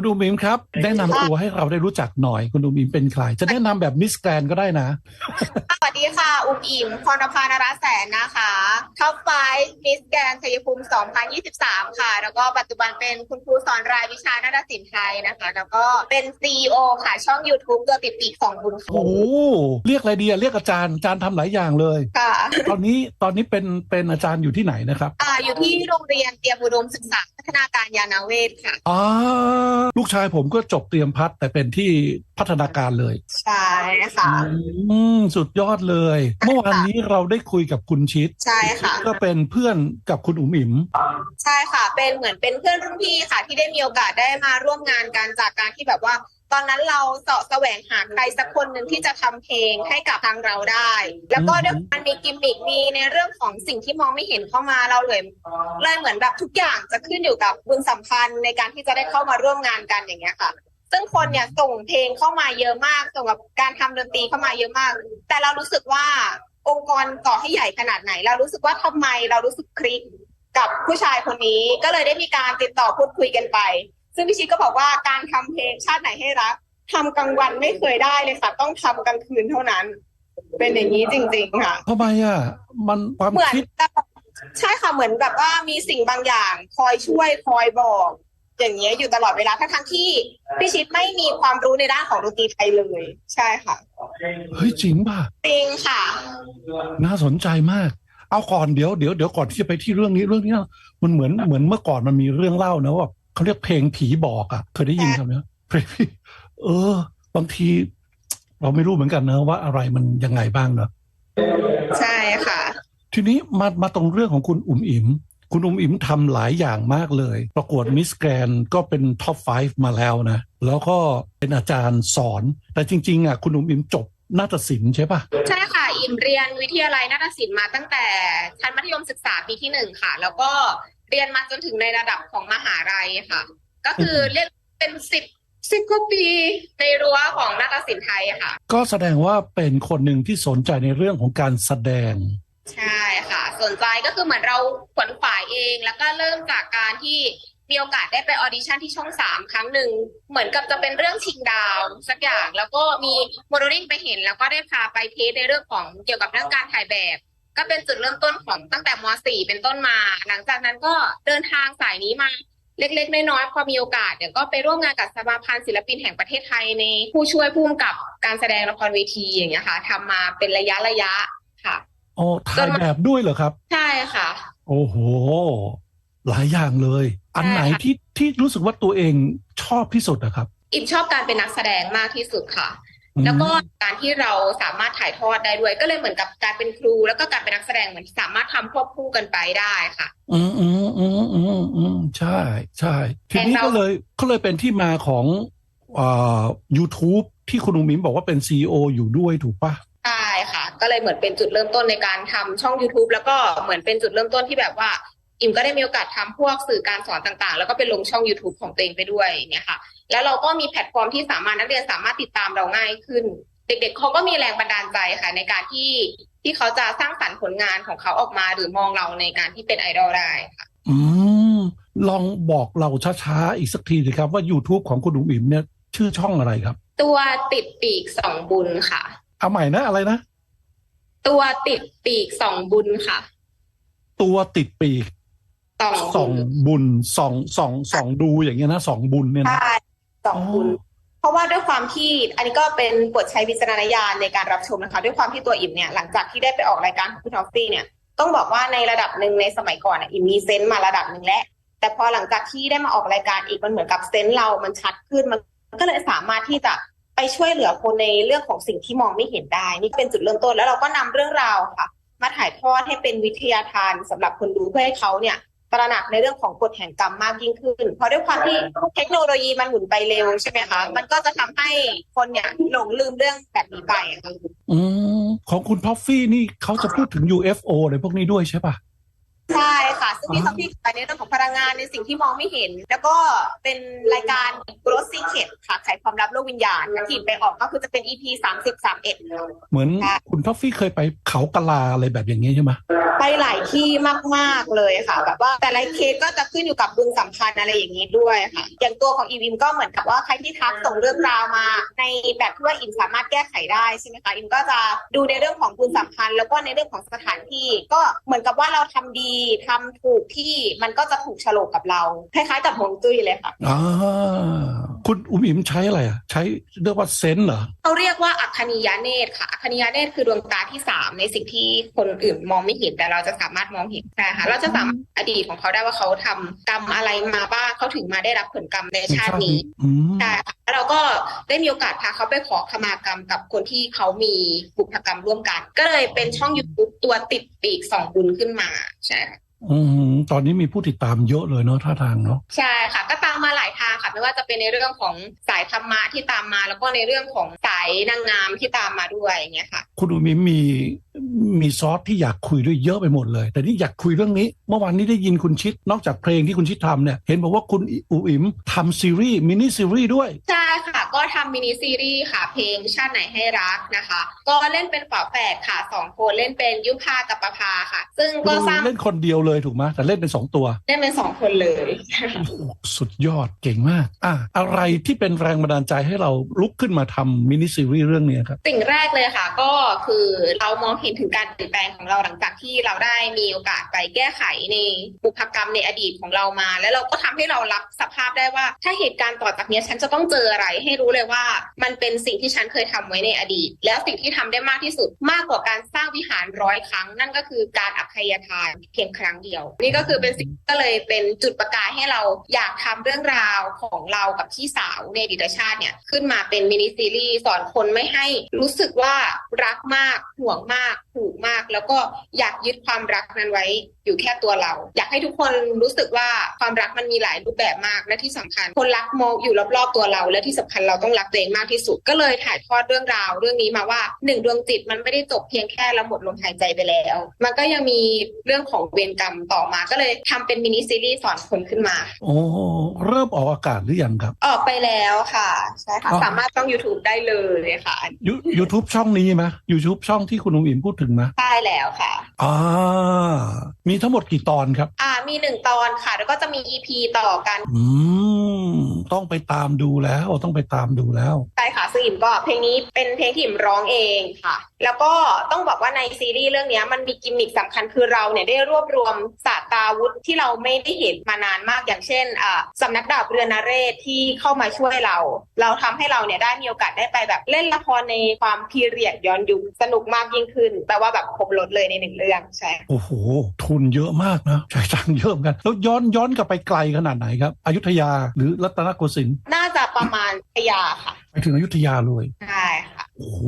คุณอุ๋มอิมครับ แนะนำตัวให้เราได้รู้จักหน่อย คุณอุ๋มอิมเป็นใคร จะแนะนำแบบมิสแกรนก็ได้นะ สวัสดีค่ะ อุ้มอิ่มพรณภานาราแสนนะคะท็อปไฟมิสแกรนชัยภูมิ 2023 ค่ะ แล้วก็ปัจจุบันเป็นคุณครูสอนรายวิชานาฏศิลป์ไทยนะคะ แล้วก็เป็น CEO ค่ะ ช่อง YouTube ตัวติดปีกของบุญค่ะโอ้โหเรียกอะไรดีอะเรียกอาจารย์อาจารย์ทำหลายอย่างเลย ค่ะ ตอนนี้ตอนนี้เป็นเป็นอาจารย์อยู่ที่ไหนนะครับ อ่า อยู่ที่โรงเรียนเตรียมอุดมศึกษาพัฒนาการยานาเวศค่ะอ่าลูกชายผมก็จบเตรียมพัฒน์แต่เป็นที่พัฒนาการเลย ใช่ค่ะอืมสุดยอดเลย เมื่อวานนี้เราได้คุยกับคุณชิดใช่ค่ะ ก็เป็นเพื่อนกับคุณอุ๋มอิ๋มใช่ค่ะ เป็นเหมือนเป็นเพื่อนรุ่นพี่ค่ะ ที่ได้มีโอกาสได้มาร่วมงานกันจากการที่แบบว่า ตอนนั้นเราเสาะแสวงหาใครสักคนหนึ่งที่จะทำเพลงให้กับทางเราได้ แล้วก็ด้วยมันมีกิมมิกมีในเรื่องของสิ่งที่มองไม่เห็นเข้ามาเราเลยเลยเหมือนแบบทุกอย่างจะขึ้นอยู่กับบุญสัมพันธ์ในการที่จะได้เข้ามาร่วมงานกันอย่างเงี้ยค่ะ ซึ่งคนเนี่ยส่งเพลงเข้ามาเยอะมากส่งกับการทำดนตรีเข้ามาเยอะมาก แต่เรารู้สึกว่าองค์กรต่อให้ใหญ่ขนาดไหน เรารู้สึกว่าทำไมเรารู้สึกคลิกกับผู้ชายคนนี้ก็เลยได้มีการติดต่อพูดคุยกันไป ซึ่งพี่ชิดก็บอกว่าการทำเพลงชาติไหนให้รักทำกลางวันไม่เคยได้เลยค่ะ ต้องทำกลางคืนเท่านั้น เป็นอย่างนี้จริง ๆ ค่ะทำไมอะมันความเหมือนคิดแบบใช่ค่ะเหมือนแบบว่ามีสิ่งบางอย่างคอยช่วยคอยบอก อย่างเงี้ยอยู่ตลอดเวลาทั้งทั้งๆที่พี่ชิดไม่มีความรู้ในด้านของดนตรีไทยเลย ใช่ค่ะเฮ้ยจริงป่ะจริงค่ะ น่าสนใจมาก เอาก่อนเดี๋ยวเดี๋ยวเดี๋ยวก่อนที่จะไปที่เรื่องนี้เรื่องนี้นะมันเหมือนเหมือนเมื่อก่อนมันมีเรื่องเล่านะว่า เขาเรียกเพลงผีบอกอะ เคยได้ยินคำนี้เพลงผีเออ บางที เราไม่รู้เหมือนกันนะว่าอะไรมันยังไงบ้างเนอะใช่ค่ะ ทีนี้มามาตรงเรื่องของคุณอุ๋มอิ๋มคุณอุ๋มอิ๋มทำหลายอย่างมากเลย ประกวดมิสแกรนก็เป็นท็อป 5 มาแล้วนะ แล้วก็เป็นอาจารย์สอน แต่จริง ๆอะคุณอุ๋มอิ๋มจบนาฏศิลป์ใช่ปะใช่ค่ะ อิมเรียนวิทยาลัยนาฏศิลป์มาตั้งแต่ชั้นมัธยมศึกษาปีที่หนึ่งค่ะ แล้วก็ เรียนมาจนถึงในระดับของมหาลัยค่ะ ก็คือเรียกเป็นสิบสิบกว่าปีในรั้วของนาฏศิลป์ไทยค่ะ ก็แสดงว่าเป็นคนหนึ่งที่สนใจในเรื่องของการแสดง ใช่ค่ะ สนใจก็คือเหมือนเราขวนขวายเอง แล้วก็เริ่มจากการที่มีโอกาสได้ไปออดิชั่นที่ช่องสามครั้งหนึ่ง เหมือนกับจะเป็นเรื่องชิงดาวสักอย่าง แล้วก็มีโมเดลลิ่งไปเห็น แล้วก็ได้พาไปเทสในเรื่องของเกี่ยวกับเรื่องการถ่ายแบบ ก็เป็นจุดเริ่มต้นของตั้งแต่ม .4 เป็นต้นมา หลังจากนั้นก็เดินทางสายนี้มาเล็กๆ น้อยๆ พอมีโอกาสเดี๋ยวก็ไปร่วมงานกับสมาพันธ์ศิลปินแห่งประเทศไทยในผู้ช่วยผู้กำกับการแสดงละครเวทีอย่างเงี้ยค่ะทำมาเป็นระยะระยะค่ะอ๋อถ่ายแบบด้วยเหรอครับ ใช่ค่ะ โอ้โห หลายอย่างเลย อันไหนที่ที่รู้สึกว่าตัวเองชอบที่สุดอะครับ อิมชอบการเป็นนักแสดงมากที่สุดค่ะอืม แล้วก็การที่เราสามารถถ่ายทอดได้ด้วย ก็เลยเหมือนกับการเป็นครู แล้วก็การเป็นนักแสดงเหมือนสามารถทำควบคู่กันไปได้ค่ะ อืมอืมอืมอืมอืมใช่ใช่ทีนี้แต่เราก็เลยก็เลยเป็นที่มาของอ่า YouTube ที่คุณอุ๋มมิมบอกว่าเป็นซีออยู่ด้วยถูกปะใช่ค่ะ ก็เลยเหมือนเป็นจุดเริ่มต้นในการทำช่อง YouTube แล้วก็เหมือนเป็นจุดเริ่มต้นที่แบบว่าอิมก็ได้มีโอกาสทำพวกสื่อการสอนต่างๆ แล้วก็ไปลงช่อง YouTube ของตัวเองไปด้วยเนี่ยค่ะ แล้วเราก็มีแพลตฟอร์มที่สามารถนักเรียนสามารถติดตามเราง่ายขึ้น เด็กๆเขาก็มีแรงบันดาลใจค่ะ ในการที่ที่เขาจะสร้างสรรค์ผลงานของเขาออกมาหรือมองเราในการที่เป็นไอดอลได้ค่ะอืมลองบอกเราช้าๆอีกสักทีสิครับว่า YouTube ของคุณอุ๋มอิมเนี่ยชื่อช่องอะไรครับ ตัวติดปีกสองบุญค่ะ เอาใหม่นะอะไรนะ ตัวติดปีกสองบุญค่ะ ตัวติดปีกสองสองบุญสองสองสองดูอย่างเงี้ยนะสองบุญเนี่ยนะใช่ สองบุญเพราะว่าด้วยความที่อันนี้ก็เป็นบทใช้วิจารณญาณในการรับชมนะคะ ด้วยความที่ตัวอิมเนี่ยหลังจากที่ได้ไปออกรายการของคุณทอฟฟี่เนี่ยต้องบอกว่าในระดับหนึ่งในสมัยก่อนอะอิมมีเซนส์มาระดับหนึ่งแล้วแต่พอหลังจากที่ได้มาออกรายการอีกมันเหมือนกับเซนส์เรามันชัดขึ้นมันก็เลยสามารถที่จะไปช่วยเหลือคนในเรื่องของสิ่งที่มองไม่เห็นได้ นี่เป็นจุดเริ่มต้นแล้วเราก็นำเรื่องราวค่ะ มาถ่ายทอดให้เป็นวิทยาทานสำหรับคนดูเพื่อให้เขาเนี่ย ตระหนักในเรื่องของกฎแห่งกรรมมากยิ่งขึ้น เพราะด้วยความที่เทคโนโลยีมันหมุนไปเร็วใช่ไหมคะ มันก็จะทำให้คนเนี่ยหลงลืมเรื่องแบบนี้ไปอะค่ะอืมของคุณท็อฟฟี่นี่เขาจะพูดถึง UFO อะไรพวกนี้ด้วยใช่ปะ ใช่ค่ะค่ะ ซึ่งพี่อ่าซอฟฟี่ขายในเรื่องของพลังงานในสิ่งที่มองไม่เห็น แล้วก็เป็นรายการ Growth Secret ค่ะไขความลับโลกวิญญาณที่อิ่มไปออกก็คือจะเป็น EP สามสิบสามเอ็ดเหมือนค่ะคุณท็อฟฟี่เคยไปเขากะลาอะไรแบบอย่างนี้ใช่ไหมไปหลายที่มาก ๆ เลยค่ะ แบบว่าแต่ละเคสก็จะขึ้นอยู่กับบุญสัมพันธ์อะไรอย่างนี้ด้วยค่ะ อย่างตัวของอีวิมก็เหมือนกับว่าใครที่ทักส่งเรื่องราวมา ในแบบที่ว่าอิมสามารถแก้ไขได้ใช่ไหมคะอิมก็จะดูในเรื่องของบุญสัมพันธ์แล้วก็ในเรื่องของสถานที่ ก็เหมือนกับว่าเราทำดีทำถูกที่มันก็จะถูกฉลกกับเราคล้ายๆกับฮวงจุ้ยเลยค่ะอ๋อ คุณอุ๋มอิ๋มใช้อะไรอะ ใช้เรียกว่าเซนส์เหรอเขาเรียกว่าอัคคณียเนตรค่ะอัคคณียเนตรคือดวงตาที่สามในสิ่งที่คนอื่นมองไม่เห็นแต่เราจะสามารถมองเห็นใช่ค่ะเราจะสามารถอดีตของเขาได้ว่าเขาทำกรรมอะไรมาบ้างเขาถึงมาได้รับผลกรรมในชาตินี้อืมใช่ค่ะแล้วเราก็ได้มีโอกาสพาเขาไปขอขมากรรมกับคนที่เขามีบุพกรรมร่วมกัน ก็เลยเป็นช่อง YouTube ตัวติดปีกสองบุญขึ้นมาใช่ค่ะ อืมตอนนี้มีผู้ติดตามเยอะเลยเนาะท่าทางเนาะใช่ค่ะ ก็ตามมาหลายทางค่ะไม่ว่าจะเป็นในเรื่องของสายธรรมะที่ตามมา แล้วก็ในเรื่องของสายนางงามที่ตามมาด้วยอย่างเงี้ยค่ะ คุณอุ๋มอิ๋มมีมีซอสที่อยากคุยด้วยเยอะไปหมดเลย แต่นี่อยากคุยเรื่องนี้ เมื่อวานนี้ได้ยินคุณชิด นอกจากเพลงที่คุณชิดทำเนี่ย เห็นบอกว่าคุณอุ๋มอิ๋มทำซีรีส์มินิซีรีส์ด้วยใช่ค่ะ ก็ทำมินิซีรีส์ค่ะ เพลงชาติไหนให้รักนะคะ ก็เล่นเป็นฝาแฝดค่ะสองคนเล่นเป็นยุพากับประภาค่ะ ซึ่งก็สร้างเล่นคนเดียวเลยถูกไหมแต่เล่นเป็นสองตัว เล่นเป็นสองคนเลยโอ้โหสุดยอดเก่งมาก อะอะไรที่เป็นแรงบันดาลใจให้เราลุกขึ้นมาทำมินิซีรีส์เรื่องนี้ครับสิ่งแรกเลยค่ะ ก็คือเรามองเห็นถึงการเปลี่ยนแปลงของเราหลังจากที่เราได้มีโอกาสไปแก้ไขในบุพกรรมในอดีตของเรามา แล้วเราก็ทำให้เรารับสภาพได้ว่า ถ้าเหตุการณ์ต่อจากเนี้ยฉันจะต้องเจออะไร ให้รู้เลยว่า มันเป็นสิ่งที่ฉันเคยทำไว้ในอดีต แล้วสิ่งที่ทำได้มากที่สุด มากกว่าการสร้างวิหารร้อยครั้ง นั่นก็คือการอภัยทานเพียงครั้งเดียว นี่ก็คือเป็นสิ่งก็เลยเป็นจุดประกายให้เราอยากทำเรื่องราวของเรากับพี่สาวในดีตชาติเนี่ยขึ้นมาเป็นมินิซีรีส์สอนคนไม่ให้รู้สึกว่ารักมากห่วงมากผูกมาก แล้วก็อยากยึดความรักนั้นไว้อยู่แค่ตัวเรา อยากให้ทุกคนรู้สึกว่าความรักมันมีหลายรูปแบบมากและที่สำคัญ คนรักมองอยู่รอบๆตัวเรา และที่สำคัญเราต้องรักตัวเองมากที่สุด ก็เลยถ่ายทอดเรื่องราวเรื่องนี้มาว่าหนึ่งดวงจิตมันไม่ได้จบเพียงแค่เราหมดลมหายใจไปแล้ว มันก็ยังมีเรื่องของเวรกรรมต่อมาก็เลยทำเป็นมินิซีรีส์สอนคนขึ้นมาโอ้เริ่มออกอากาศหรือยังครับ ออกไปแล้วค่ะใช่ค่ะอ๋อสามารถต้อง YouTube ได้เลยค่ะยูยูทูบช่องนี้ไหมยูทูบช่องที่คุณอุ๋มอิ๋มพูดถึงไหมได้ แล้วค่ะอ่ามีทั้งหมดกี่ตอนครับ อ่า มีหนึ่งตอนค่ะ แล้วก็จะมี EP ต่อกัน อืม ต้องไปตามดูแล้วต้องไปตามดูแล้วใช่ค่ะซึ่งอิมก็เพลงนี้เป็นเพลงที่อิมร้องเองค่ะ แล้วก็ต้องบอกว่าในซีรีส์เรื่องนี้มันมีกิมมิคสำคัญคือเราเนี่ยได้รวบรวมศาสตราวุธที่เราไม่ได้เห็นมานานมากอย่างเช่นอ่าสำนักดาบเรือนเรศที่เข้ามาช่วยเรา เราทำให้เราเนี่ยได้มีโอกาสได้ไปแบบเล่นละครในความพีเรียดย้อนยุคสนุกมากยิ่งขึ้นแปลว่าแบบครบรถเลยในหนึ่งเรื่องใช่โอ้โห ทุนเยอะมากนะใช้ตังค์เยอะเหมือนกัน แล้วย้อนย้อนกลับไปไกลขนาดไหนครับอยุธยาหรือรัตนโกสินทร์น่าจะประมาณพยาค่ะไป ถึงอยุธยาเลยใช่ค่ะโอ้โห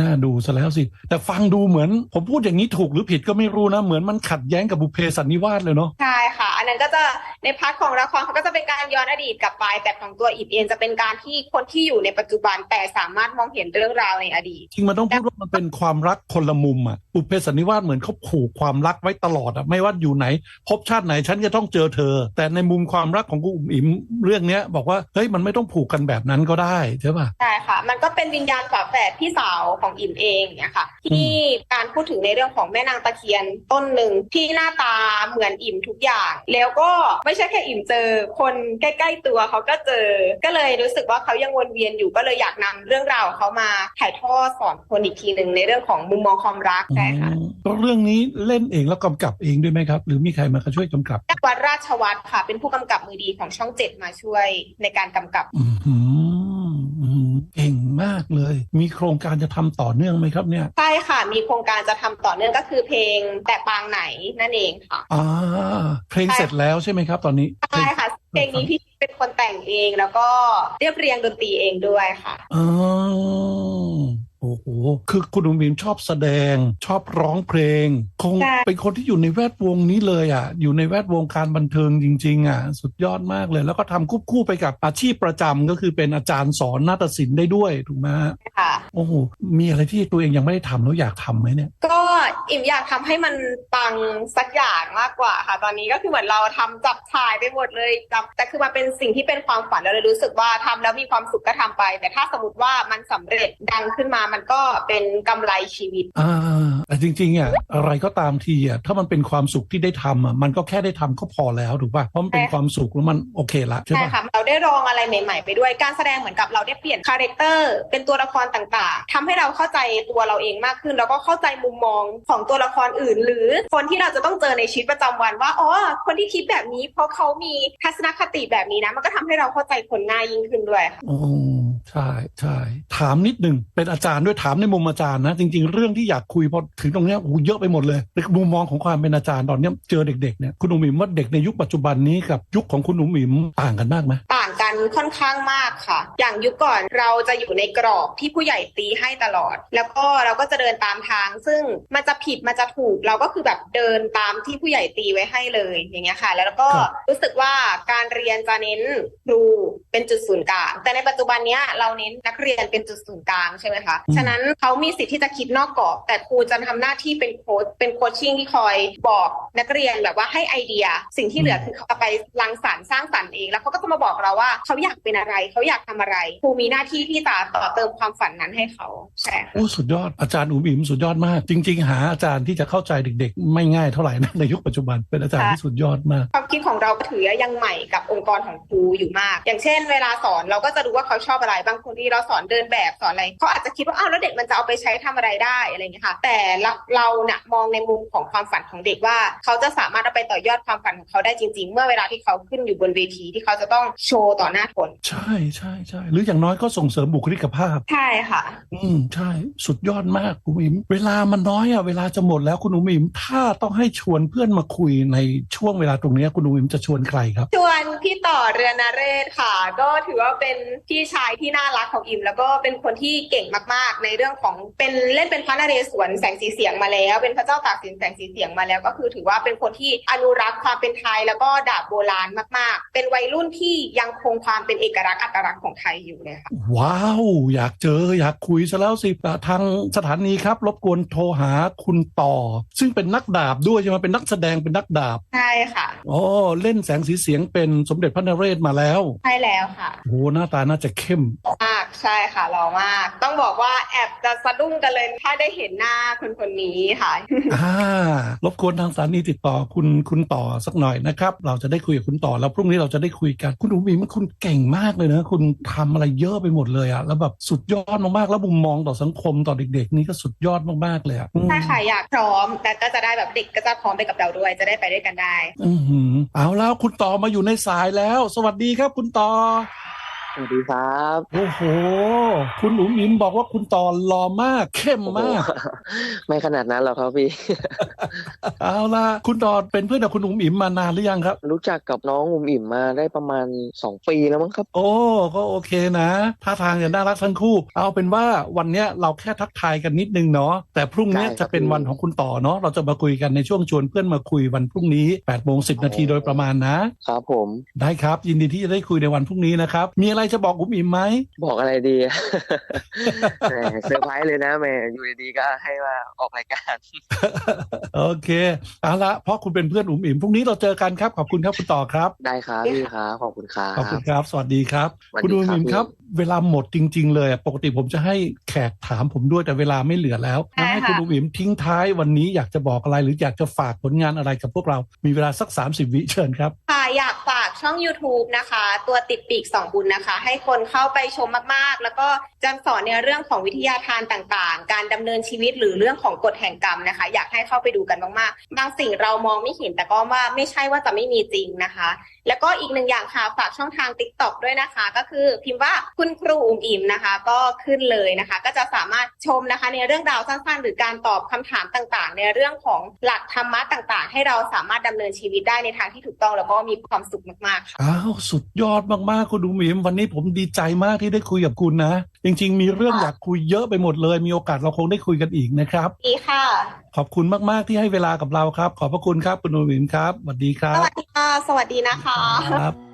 น่าดูซะแล้วสิ แต่ฟังดูเหมือน ผมพูดอย่างนี้ถูกหรือผิดก็ไม่รู้นะ เหมือนมันขัดแย้งกับบุพเพสันนิวาสเลยเนาะใช่ค่ะ อันนั้นก็จะในพาร์ทของละครเขาก็จะเป็นการย้อนอดีตกลับไป แต่ของตัวอิบเองจะเป็นการที่คนที่อยู่ในปัจจุบันแต่สามารถมองเห็นเรื่องราวในอดีตจริงมันต้องพูดว่ามันเป็นความรักคนละมุมอะบุพเพสันนิวาสเหมือนเขาผูกความรักไว้ตลอดอะไม่ว่าอยู่ไหน พบชาติไหนฉันจะต้องเจอเธอ แต่ในมุมความรักของกูอุ๋มอิ๋มเรื่องเนี้ยบอกว่าเฮ้ยมันไม่ต้องผูกกันแบบนั้นก็ได้ใช่ป่ะใช่ค่ะ มันก็เป็นวิญญาณฝาแฝดพี่สาวของอิมเองเนี่ยค่ะ ที่การพูดถึงในเรื่องของแม่นางตะเคียนต้นหนึ่งที่หน้าตาเหมือนอิมทุกอย่าง แล้วก็ไม่ใช่แค่อิมเจอ คนใกล้ ๆ ตัวเขาก็เจอ ก็เลยรู้สึกว่าเขายังวนเวียนอยู่ก็เลยอยากนำเรื่องราวของเขามาถ่ายทอดสอนคนอีกทีหนึ่งในเรื่องของมุมมองความรักใช่ค่ะอืมแล้วเรื่องนี้เล่นเองแล้วกำกับเองด้วยไหมครับ หรือมีใครมาช่วยกำกับวัดราชวัตรค่ะ เป็นผู้กำกับมือดีของช่องเจ็ดมาช่วยในการกำกับอืมอืมอืม เก่งมากเลย มีโครงการจะทำต่อเนื่องไหมครับเนี่ยใช่ค่ะ มีโครงการจะทำต่อเนื่องก็คือเพลงแต่ปางไหนนั่นเองค่ะอ่าเพลงเสร็จแล้วใช่ไหมครับ ตอนนี้ใช่ค่ะเพลงนี้พี่เป็นคนแต่งเองแล้วก็เรียบเรียงดนตรีเองด้วยค่ะอ๋อ โอ้โห คือคุณอุ๋มอิมชอบแสดง ชอบร้องเพลง คงใช่เป็นคนที่อยู่ในแวดวงนี้เลยอะ อยู่ในแวดวงการบันเทิงจริง ๆ อะ สุดยอดมากเลย แล้วก็ทำควบคู่ไปกับอาชีพประจำก็คือเป็นอาจารย์สอนนาฏศิลป์ได้ด้วย ถูกไหมฮะค่ะ โอ้โห มีอะไรที่ตัวเองยังไม่ได้ทำแล้วอยากทำไหมเนี่ย ก็ อิ่มอยากทำให้มันปังสักอย่างมากกว่าค่ะ ตอนนี้ก็คือเหมือนเราทำจับฉายไปหมดเลยจับแต่คือมันเป็นสิ่งที่เป็นความฝันเราเลยรู้สึกว่าทำแล้วมีความสุขก็ทำไป แต่ถ้าสมมติว่ามันสำเร็จดังขึ้นมามันก็เป็นกำไรชีวิตอ่าแต่จริงๆอะอะไรก็ตามทีอะถ้ามันเป็นความสุขที่ได้ทำอะมันก็แค่ได้ทำก็พอแล้วถูกป่ะเพราะมันเป็นใช่ค่ะความสุขแล้วมันโอเคละใช่ใช่ป่ะค่ะเราได้ลองอะไรใหม่ ๆ ไปด้วยการแสดงเหมือนกับเราได้เปลี่ยนคาแรคเตอร์เป็นตัวละครต่างๆทำให้เราเข้าใจตัวเราเองมากขึ้นแล้วก็เข้าใจมุมมองของตัวละครอื่น หรือคนที่เราจะต้องเจอในชีวิตประจำวันว่าอ๋อคนที่คิดแบบนี้เพราะเขามีทัศนคติแบบนี้นะมันก็ทำให้เราเข้าใจคนง่ายยิ่งขึ้นด้วยค่ะโอ้ใช่ใช่ถามนิดหนึ่งเป็นอาจารย์ด้วยถามในมุมอาจารย์นะ จริง ๆ เรื่องที่อยากคุยพอถึงตรงเนี้ยโอ้เยอะไปหมดเลยในมุมมองของความเป็นอาจารย์ตอนเนี้ยเจอเด็กๆเนี่ยคุณหนุ่มหมิมว่าเด็กในยุคปัจจุบันนี้กับยุคของคุณหนุ่มหมิมต่างกันมากไหมต่า กันค่อนข้างมากค่ะ อย่างยุคก่อนเราจะอยู่ในกรอบที่ผู้ใหญ่ตีให้ตลอด แล้วก็เราก็จะเดินตามทาง ซึ่งมันจะผิดมันจะถูกเราก็คือแบบเดินตามที่ผู้ใหญ่ตีไว้ให้เลยอย่างเงี้ยค่ะ แล้วก็ครับรู้สึกว่าการเรียนจะเน้นครูเป็นจุดศูนย์กลาง แต่ในปัจจุบันเนี้ยเราเน้นนักเรียนเป็นจุดศูนย์กลางใช่ไหมคะฉะนั้นเขามีสิทธิ์ที่จะคิดนอกกรอบ แต่ครูจะทำหน้าที่เป็นโค้ชเป็นโคชชิ่งที่คอยบอกนักเรียนแบบว่าให้ไอเดีย สิ่งที่เหลือคือเขาจะไปรังสรรค์สร้างสรรค์เองแล้วเขาก็จะมาบอกเราว่าเขาอยากเป็นอะไร เขาอยากทำอะไรครูมีหน้าที่ที่จะต่อเติมความฝันนั้นให้เขาใช่ค่ะโอ้สุดยอดอาจารย์อุ๋มอิ๋มสุดยอดมาก จริง ๆ หาอาจารย์ที่จะเข้าใจเด็ก ๆ ไม่ง่ายเท่าไหร่นะในยุคปัจจุบันเป็นอาจารย์ที่สุดยอดมากความคิดของเราก็ถือว่ายังใหม่กับองค์กรของครูอยู่มาก อย่างเช่น เวลาสอนเราก็จะรู้ว่าเขาชอบอะไรบางคนที่เราสอนเดินแบบสอนอะไรเขาอาจจะคิดว่าอ้าวแล้วเด็กมันจะเอาไปใช้ทำอะไรได้อะไรอย่างเงี้ยค่ะ แต่เราเราเนี่ยมองในมุมของความฝันของเด็กว่า เขาจะสามารถเอาไปต่อยอดความฝันของเขาได้จริง ๆ เมื่อเวลาที่เขาขึ้นอยู่บนเวทีที่เขาจะต้องโชว์ต่อหน้าคนใช่ใช่ใช่หรืออย่างน้อยก็ส่งเสริมบุคลิกภาพ ใช่ค่ะ อืมใช่ สุดยอดมากคุณอุ๋มอิ๋มเวลามันน้อยอะเวลาจะหมดแล้วคุณอุ๋มอิ๋มถ้าต้องให้ชวนเพื่อนมาคุยในช่วงเวลาตรงเนี้ยคุณอุ๋มอิ๋มจะชวนใครครับ ชวนพี่ต่อเรือนนเรศค่ะ ก็ถือว่าเป็นพี่ชายที่น่ารักของอิม แล้วก็เป็นคนที่เก่งมากๆ ในเรื่องของเป็นเล่นเป็นพระนเรศวรแสงสีเสียงมาแล้ว เป็นพระเจ้าตากสินแสงสีเสียงมาแล้ว ก็คือถือว่าเป็นคนที่อนุรักษ์ความเป็นไทยแล้วก็ดาบโบราณมากๆ เป็นวัยรุ่นที่ยังคงความเป็นเอกลักษณ์อัตลักษณ์ของไทยอยู่เลยค่ะ ว้าว อยากเจออยากคุยซะแล้วสิอะทางสถานีครับ รบกวนโทรหาคุณต่อ ซึ่งเป็นนักดาบด้วยใช่ไหมเป็นนักแสดงเป็นนักดาบ ใช่ค่ะอ๋อเล่นแสงสีเสียงเป็นสมเด็จพระนเรศมาแล้ว ใช่แล้วค่ะโหหน้าตาน่าจะเข้มมากใช่ค่ะหล่อมาก ต้องบอกว่าแอบจะสะดุ้งกันเลยถ้าได้เห็นหน้าคนคนนี้ค่ะอ่ารบกวนทางสถานีติดต่อคุณคุณต่อสักหน่อยนะครับ เราจะได้คุยกับคุณต่อแล้วพรุ่งนี้เราจะได้คุยกันคุณอุ๋มอิ๋มคุณเก่งมากเลยนะ คุณทำอะไรเยอะไปหมดเลยอะแล้วแบบสุดยอดมากๆแล้วมุมมองต่อสังคมต่อเด็ก ๆ นี่ก็สุดยอดมากๆเลยอะอืมใช่ค่ะอยากพร้อมแต่ก็จะได้แบบเด็กก็จะพร้อมไปกับเราด้วยจะได้ไปด้วยกันได้ อือหือเอาแล้วคุณต่อมาอยู่ในสายแล้ว สวัสดีครับคุณต่อ สวัสดีครับ โอ้โห คุณอุ๋มอิ๋มบอกว่าคุณต่อหล่อมากเข้มโอ้โหมาก ไม่ขนาดนั้นหรอกครับพี่ เอาล่ะ คุณต่อเป็นเพื่อนกับคุณอุ๋มอิ๋มมานานหรือยังครับ รู้จักกับน้องอุ่มอิ่มมาได้ประมาณสองปีแล้วมั้งครับ โอ้ ก็โอเคนะท่าทางจะน่ารักทั้งคู่ เอาเป็นว่าวันเนี้ยเราแค่ทักทายกันนิดนึงเนาะ แต่พรุ่งเนี้ยได้ครับจะเป็นวันของคุณต่อเนาะ เราจะมาคุยกันในช่วงชวนเพื่อนมาคุยวันพรุ่งนี้8ปดโมงสินาทีโอ้โดยประมาณนะ ครับผม ได้ครับ ยินดีที่จะได้คุยในวันพรุ่งนี้นะครับ มีอะไรจะบอกอุ๋มอิ๋มไหมบอกอะไรดีแหมเซอร์ไพรส์เลยนะแหม่อยู่ดีๆก็ให้มาออกรายการโอเคเอาละเพราะคุณเป็นเพื่อนอุ๋มอิ๋มพรุ่งนี้เราเจอกันครับขอบคุณครับคุณต่อครับ ได้ครับพี่ครับขอบคุณครับขอบคุณครับ สวัสดีครับสวัสดีคุณอุ๋มอิ๋มครับครับ เวลาหมดจริง ๆ เลยปกติผมจะให้แขกถามผมด้วยแต่เวลาไม่เหลือแล้วใช่งั้นให้ค่ะคุณอุ๋มอิ๋มทิ้งท้ายวันนี้อยากจะบอกอะไรหรืออยากจะฝากผลงานอะไรกับพวกเรา มีเวลาสัก 30 วิเชิญครับค่ะอยากฝากช่อง YouTube นะคะ ตัวติดปีกสองบุญนะคะ ให้คนเข้าไปชมมากๆ แล้วก็จะสอนในเรื่องของวิทยาทานต่างๆ การดำเนินชีวิตหรือเรื่องของกฎแห่งกรรมนะคะ อยากให้เข้าไปดูกันมากๆ บางสิ่งเรามองไม่เห็นแต่ก็ว่าไม่ใช่ว่าจะไม่มีจริงนะคะ แล้วก็อีกหนึ่งอย่างค่ะฝากช่องทาง t ิ k t o k ด้วยนะคะ ก็คือพิมพ์ว่าคุณครูอุ๋มอิ๋มนะคะ ก็ขึ้นเลยนะคะ ก็จะสามารถชมนะคะ ในเรื่องราวสั้นๆ หรือการตอบคำถามต่างๆ ในเรื่องของหลักธรรมะต่างๆ ให้เราสามารถดำเนินชีวิตได้ในทางที่ถูกต้องแล้วก็มีความสุขมากๆค่ะอ้าวสุดยอดมากๆคุณอุ๋มอิ๋มวันนี้ผมดีใจมากที่ได้คุยกับคุณนะ จริง ๆ มีเรื่องอยากคุยเยอะไปหมดเลย มีโอกาสเราคงได้คุยกันอีกนะครับดีค่ะ ขอบคุณมากๆที่ให้เวลากับเราครับ ขอบพระคุณครับคุณอุ๋มอิ๋มครับสวัสดีครัสบวัสดีค่ะสวัสดีนะคะครับ